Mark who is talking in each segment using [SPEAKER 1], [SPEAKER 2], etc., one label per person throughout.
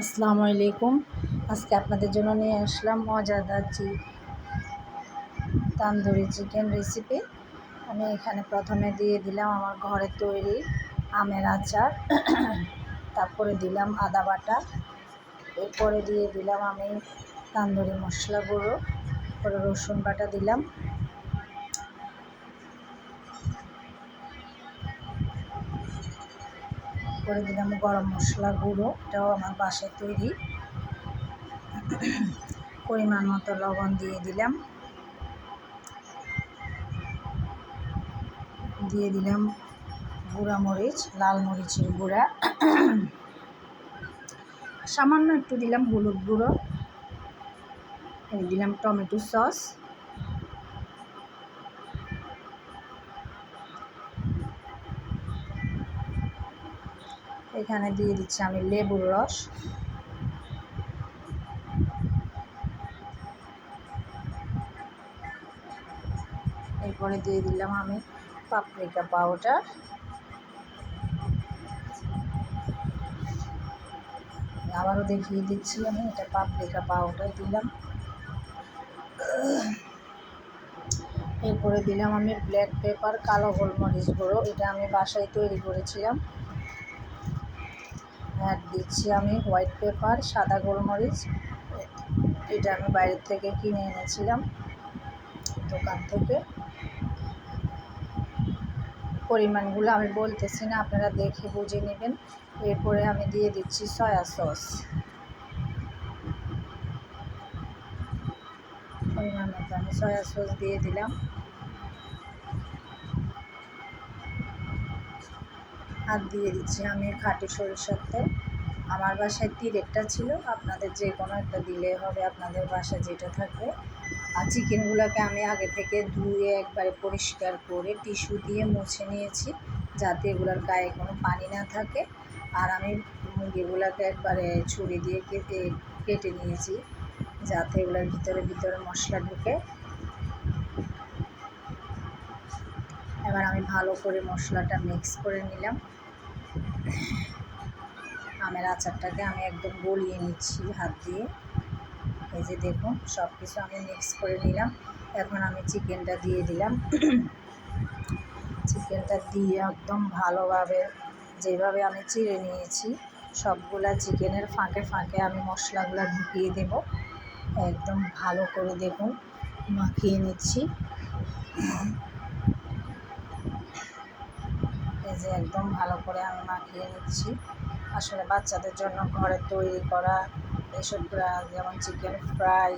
[SPEAKER 1] আসসালামু আলাইকুম। আজকে আপনাদের জন্য নিয়ে আসলাম মজাদার জি তান্দুরি চিকেন রেসিপি আমি এখানে প্রথমে দিয়ে দিলাম আমার ঘরে তৈরি আমের আচার। তারপরে দিলাম আদা বাটা। এরপরে দিয়ে দিলাম আমি তান্দুরি মশলা গুঁড়ো। পরে রসুন বাটা দিলাম। করে দিলাম গরম মশলা গুঁড়ো, এটাও আমার বাসায় তৈরি। পরিমাণ মতো লবণ দিয়ে দিলাম। দিয়ে দিলাম গুঁড়া মরিচ, লাল মরিচের গুঁড়া। সামান্য একটু দিলাম হলুদ গুঁড়ো। দিলাম টমেটো সস। এখানে দিয়ে দিচ্ছি আমি লেবুর রস। এরপরে দিয়ে দিলাম আমি পাপরিকা পাউডার। আবারও দেখিয়ে দিচ্ছি আমি, এটা পাপরিকা পাউডার দিলাম। এরপরে দিলাম আমি ব্ল্যাক পেপার, কালো গোলমরিচ গুঁড়ো, এটা আমি বাসায় তৈরি করেছিলাম। আর দিচ্ছি আমি হোয়াইট পেপার সাদা গোলমরিচ। এটা আমি বাইরের থেকে কিনে এনেছিলাম দোকান থেকে। পরিমাণগুলো আমি বলতেছি না, আপনারা দেখে বুঝে নেবেন। এরপরে আমি দিয়ে দিচ্ছি সয়া সস পরিমাণ মতো আমি সয়া সস দিয়ে দিলাম। আর দিয়ে দিচ্ছি আমি খাঁটি সরিষার তেল। আমার বাসায় তিরেকটা ছিল, আপনাদের যে কোনো একটা দিলে হবে আপনাদের বাসায় যেটা থাকবে। আর চিকেনগুলোকে আমি আগে থেকে ধুয়ে একবারে পরিষ্কার করে টিস্যু দিয়ে মুছে নিয়েছি, যাতে এগুলোর গায়ে কোনো পানি না থাকে। আর আমি মুরগিগুলোকে একবারে ছুরি দিয়ে কেটে কেটে নিয়েছি, যাতে এগুলোর ভিতরে ভিতরে মশলা ঢুকে। এবার আমি ভালো করে মশলাটা মিক্স করে নিলাম। আমের আচারটাকে আমি একদম গলিয়ে নিচ্ছি হাত দিয়ে। এই যে দেখুন সব কিছু আমি মিক্স করে নিলাম। এখন আমি চিকেনটা দিয়ে দিলাম। চিকেনটা দিয়ে একদম ভালোভাবে যেভাবে আমি চিড়ে নিয়েছি, সবগুলা চিকেনের ফাঁকে ফাঁকে আমি মশলাগুলো ঢুকিয়ে দেব। একদম ভালো করে দেখুন, মাখিয়ে নিচ্ছি। এই যে একদম ভালো করে আমি মাখিয়ে নিচ্ছি। আসলে বাচ্চাদের জন্য ঘরে তৈরি করা এসবগুলো যেমন chicken fry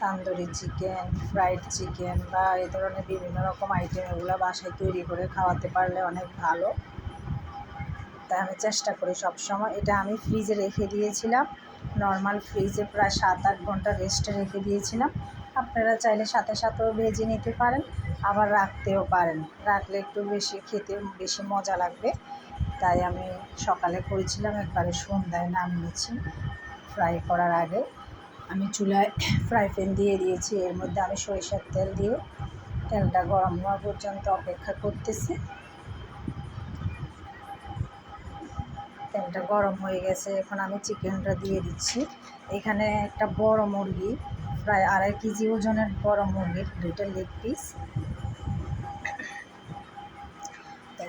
[SPEAKER 1] tandoori chicken fried chicken বা এ ধরনের বিভিন্ন রকম আইটেম এগুলো বাসায় তৈরি করে খাওয়াতে পারলে অনেক ভালো। তাই আমি চেষ্টা করি সবসময়। এটা আমি ফ্রিজে রেখে দিয়েছিলাম। নর্মাল ফ্রিজে প্রায় সাত আট ঘণ্টা রেস্টে রেখে দিয়েছিলাম। আপনারা চাইলে সাথে সাথেও ভেজে নিতে পারেন। আবার রাখতেও পারেন। রাখলে একটু বেশি খেতে বেশি মজা লাগবে। তাই আমি সকালে করেছিলাম, একবারে সন্ধ্যায় নামিয়েছি ফ্রাই করার আগে। আমি চুলায় ফ্রাই প্যান দিয়ে দিয়েছি, এর মধ্যে আমি সরিষার তেল দিয়ে তেলটা গরম হওয়া পর্যন্ত অপেক্ষা করতেছি। তেলটা গরম হয়ে গেছে, এখন আমি চিকেনটা দিয়ে দিচ্ছি। এখানে একটা বড় মুরগি প্রায় আড়াই কেজি ওজনের বড় মুরগির দুইটা লেগ পিস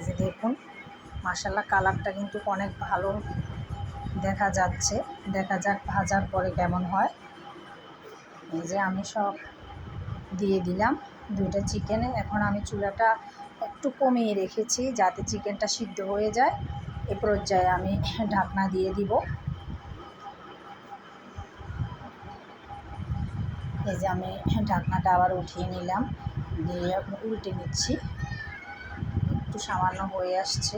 [SPEAKER 1] যে দেখুন মাসাল্লা কালারটা কিন্তু অনেক ভালো দেখা যাচ্ছে। দেখা যাক ভাজার পরে কেমন হয়। এই যে আমি সব দিয়ে দিলাম দুইটা চিকেনে এখন আমি চুলাটা একটু কমিয়ে রেখেছি যাতে চিকেনটা সিদ্ধ হয়ে যায়। এ পর্যায়ে আমি ঢাকনা দিয়ে দিব। এই যে আমি ঢাকনাটা আবার উঠিয়ে নিলাম, দিয়ে উল্টে নিচ্ছি। একটু সামান্য হয়ে আসছে,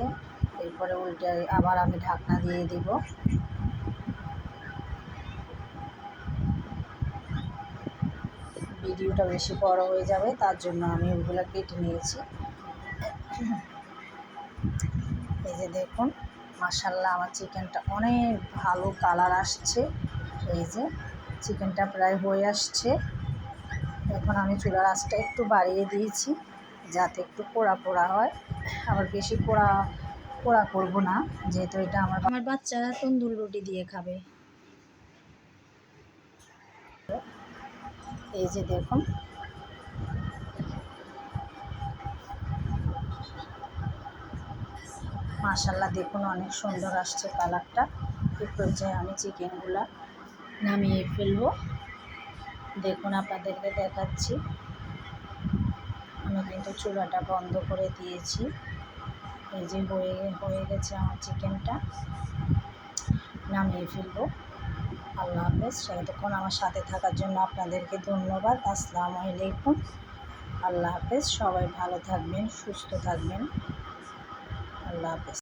[SPEAKER 1] এরপরে উল্টে আবার আমি ঢাকনা দিয়ে দিব। ভিডিওটা বেশি বড় হয়ে যাবে, তার জন্য আমি ওগুলো কেটে নিয়েছি। এই যে দেখুন মাসাল্লাহ আমার চিকেনটা অনেক ভালো কালার আসছে। এই যে চিকেনটা প্রায় হয়ে আসছে। এখন আমি চুলার আঁচটা একটু বাড়িয়ে দিয়েছি, যাতে একটু পোড়া পোড়া হয়। আবার বেশি পোড়া পোড়া করব না, যেহেতু এটা আমার আমার বাচ্চারা তন্দুর রুটি দিয়ে খাবে। এই যে দেখুন। মাশাল্লাহ দেখুন অনেক সুন্দর আসছে কালারটা। এই পর্যায়ে আমি চিকেনগুলা নামিয়ে ফেলব। দেখুন আপনাদেরকে দেখাচ্ছি। আমি কিন্তু চুলাটা বন্ধ করে দিয়েছি। এই যে হয়ে হয়ে গেছে আমার চিকেনটা। নামিয়ে ফেলব। আল্লাহ হাফেজ। এতক্ষণ আমার সাথে থাকার জন্য আপনাদেরকে ধন্যবাদ। আসসালামু আলাইকুম। আল্লাহ হাফেজ। সবাই ভালো থাকবেন, সুস্থ থাকবেন। আল্লাহ হাফেজ।